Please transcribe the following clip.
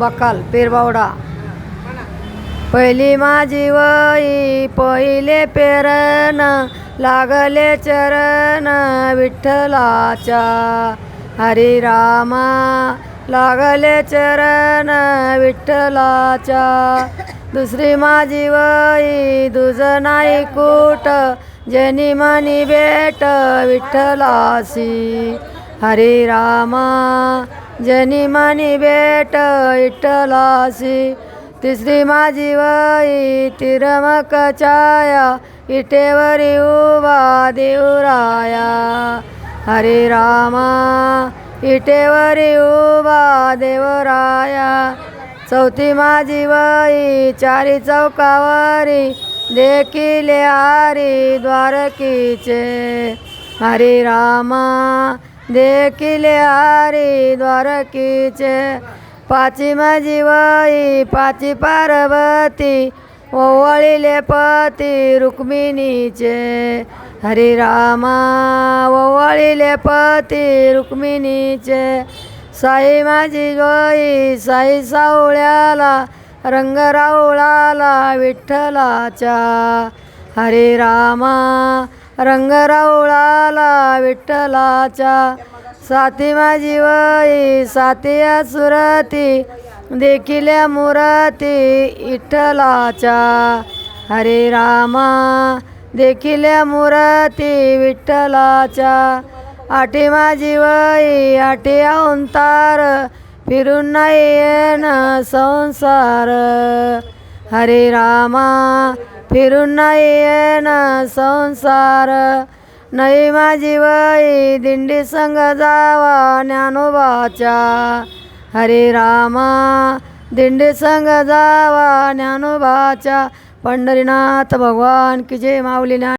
बकाल पेरबावडा. पहिली माझी वई पहिले पेरन लागले चरण विठ्ठलाच्या. हरी रामा लागले चरण विठ्ठलाच्या. दुसरी माझी वई दुज नाही कूट जेनी मनी भेट विठ्ठलासी हरी रामा जनी मनी बेट इटलासी तिसरी माझी वई तिरमक छाया इटेवरी उभा देवराया हरे रामा इटेवरी उभा देवराया चौथी माझी वई चारी चौकावरी देखिले हारी द्वारकीचे हरे रामा देखिले हरी द्वारकीचे पाची माझी पाची पार्वती ओवळीले पती रुक्मिणीचे. हरी रामा ओवळीले पती रुक्मिणीचे. साई माझी वही साई सावळ्याला रंग रावळाला विठ्ठलाच्या. हरे रामा रंग रावळा विठ्ठलाच्या साथी माझी वही साती सुरती देखिल्या मुरती विठ्ठलाच्या. हरे रामा देखिल्या मुरती विठ्ठलाच्या. आठी माझी वही आठी औंतार फिरून नाही येण संसार. हरे रामा फिरून नाही येण संसार. नाही माझी वही दिंडी संग जावा ज्ञानोबाच्या. हरे रामा दिंडी संग जावा ज्ञानोबाच्या. पंढरीनाथ भगवान की जय माऊली